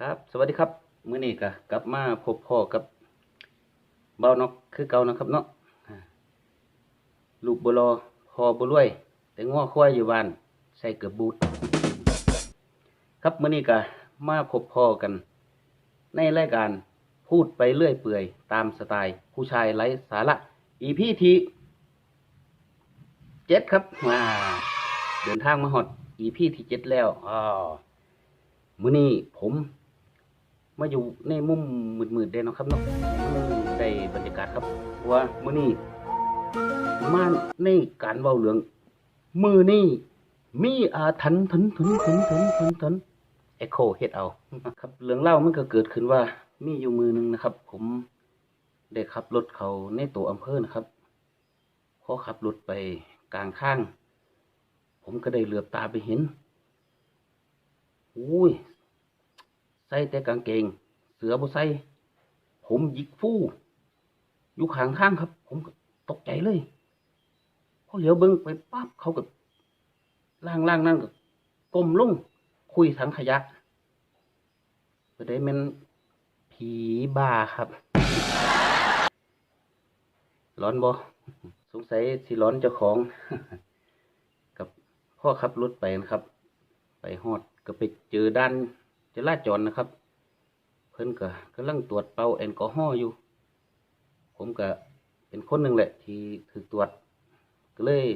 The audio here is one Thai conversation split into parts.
ครับ สวัสดีครับมื้อนี้ก็กลับมาพบพ่อกับเบานกคือเก่านะครับเนาะลูกบ่รอพอบ่รวย แต่ง้อควายอยู่บ้านใส่เกือบบูดครับมื้อนี้ก็มาพบพ่อกัน ในรายการพูดไปเรื่อยเปื่อย ตามสไตล์ ผู้ชายไร้สาระ EP ที่เจ็ดครับมาเดินทางมาฮอด EP ที่เจ็ดแล้วอ๋อมื้อนี้ผม มาอยู่ในมุมมืดๆได้นะครับเนาะได้บรรยากาศครับว่ามื้อนี้มาในการเว้าเรื่องมือนี้มีอาถรรพ์ถนถนถนถนถนถนเอโคเฮ็ดเอาครับเรื่องเล่ามันก็เกิดขึ้นว่า มีอยู่มือหนึงนะครับ ผมได้ขับรถเขาในตัวอำเภอนะครับพอขับรถไปกลางข้าง ผมก็ได้เหลือบตาไปเห็นอุ้ย ใส่แต่กางเกง เสือบ่ใส่ผมหยิกฟู่อยู่ข้างทางครับ ผมตกใจเลยพอเหลียวเบิ่งไปปั๊บเขาก็ล่างล่างนั่นก็ก้มลงคุยถังขยะก็ได้แมันผีบ้าครับ ร้อนบ่สงสัยสิร้อนเจ้าของกับพ่อขับรถไปนะครับ ไปฮอดก็ไปเจอด้าน จราจรนะครับ เพิ่นก็กำลังตรวจเป่าแอลกอฮอล์อยู่ ผมก็เป็นคนหนึ่งแหละ ที่ถูกตรวจ ก็เลย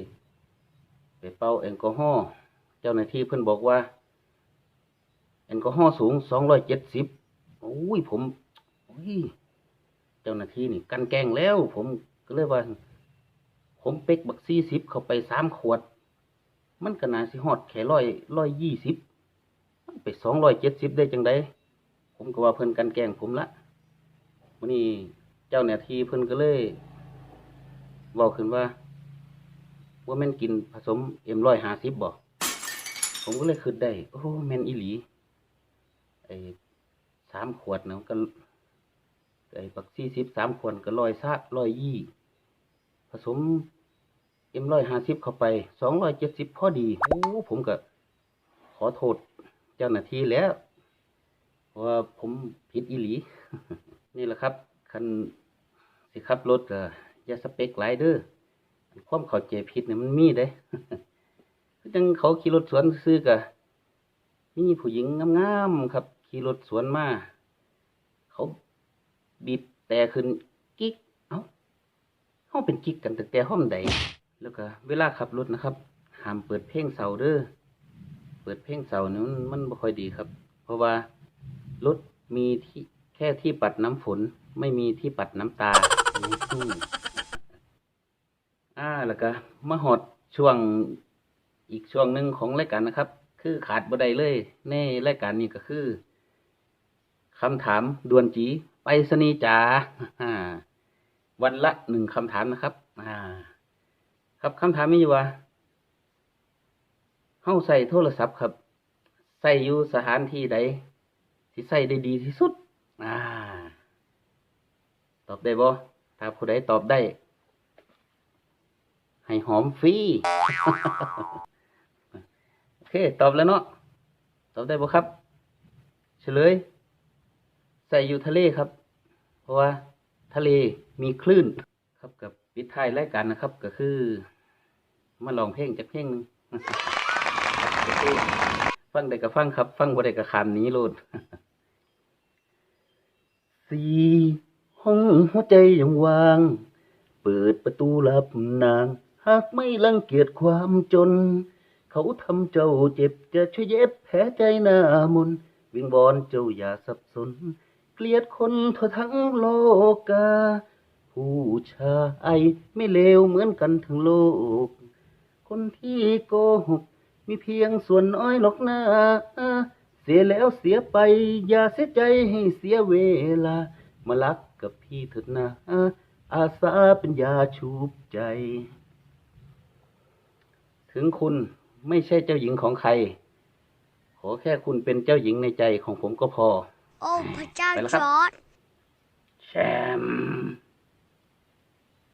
ไปเป่าแอลกอฮอล์เจ้าหน้าที่เพิ่นบอกว่า แอลกอฮอล์สูงสองร้อยเจ็ดสิบโอ้ยผมโอ้ยเจ้าหน้าที่นี่ กันแกงแล้ว ผมก็เลยว่า ผมเป๊กบักซี่สิบเข้าไปสามขวด มันก็น่าสิฮอดแค่ร้อยร้อยยี่สิบ สองร้อยเจ็ดสิบได้จังไดผมก็ว่าเพิ่นกันแกงผมละวันนี้เจ้าหน้าที่เพิ่นก็เลยเว้าขึ้นว่าว่าแม่นกินผสมเอ็มร้อยห้าสิบบ่ผมก็เลยคิดได้ โอ้แม่นอีหลีไอ้สามขวดนะก็ไอ้ปักสี่สิบสามขวดก็ร้อยซะร้อยยี่ ผสมเอ็มร้อยห้าสิบเข้าไปสองร้อยเจ็ดสิบพอดีโอ้ผมก็ขอโทษ เจ้าหน้าที่แล้วเพราะว่าผมผิดอีหลี นี่แหละครับ คันสิขับรถก็อย่าสเปกหลายเด้อความเข้าใจผิดเนี่ยมันมีเด้คือจังเขาขี่รถสวนซื้อก็มีผู้หญิงงามๆครับ ขี่รถสวนมา เขาบีบแต่ขึ้นกิ๊ก เอ้าเฮาเป็นกิ๊กกันแตั้งแต่ห้อมใดแล้วก็เวลาขับรถนะครับห้ามเปิดเพลงเสาเด้อ ปิดเพลงเสานี่มันมันบ่ค่อยดีครับ เพราะว่ารถมีที่แค่ที่ปัดน้ำฝนไม่มีที่ปัดน้ำตาอ่าแล้วก็มาหอดช่วงอีกช่วงหนึ่งของรายการนะครับ คือขาดบ่ได้เลย ในรายการนี้ก็คือคำถามดวนจีไปสนีจ๋าอ่าวันละหนึ่งคำถามนะครับ อ่า ครับคำถามมีอยู่ว่า เฮาใส่โทรศัพท์ครับใส่อยู่สถานที่ใดที่ใส่ได้ดีที่สุด อ่า ตอบได้บ่ถ้าผู้ใดตอบได้ ให้หอมฟรีโอเค ตอบแล้วเนาะตอบได้บ่ครับ เฉลย ใส่อยู่ทะเลครับ เพราะว่า ทะเลมีคลื่น ครับกับปิดท้ายรายการนะครับ ก็คือ มาลองเพลงจากเพลงนึง ฟังได้ก็ฟังครับ ฟังบ่ได้ก็ขามนี้โลดสี่ห้องหัวใจยังว่าง เปิดประตูรับนาง หากไม่รังเกียจความจน เขาทำเจ้าเจ็บจะช่วยเย็บแผลใจหน้ามนวิงบอนเจ้าอย่าสับสน เกลียดคนทั่วทั้งโลกา ผู้ชายไม่เลวเหมือนกันทั้งโลก มีเพียงส่วนน้อยหรอกนะเสียแล้วเสียไป อย่าเสียใจให้เสียเวลา มารักกับพี่เถิดนะอาสาเป็นยาชูบใจ ถึงคุณไม่ใช่เจ้าหญิงของใคร ขอแค่คุณเป็นเจ้าหญิงในใจของผมก็พอ โอ้ พระเจ้าไปแล้วคจรับอร์ดแชมป์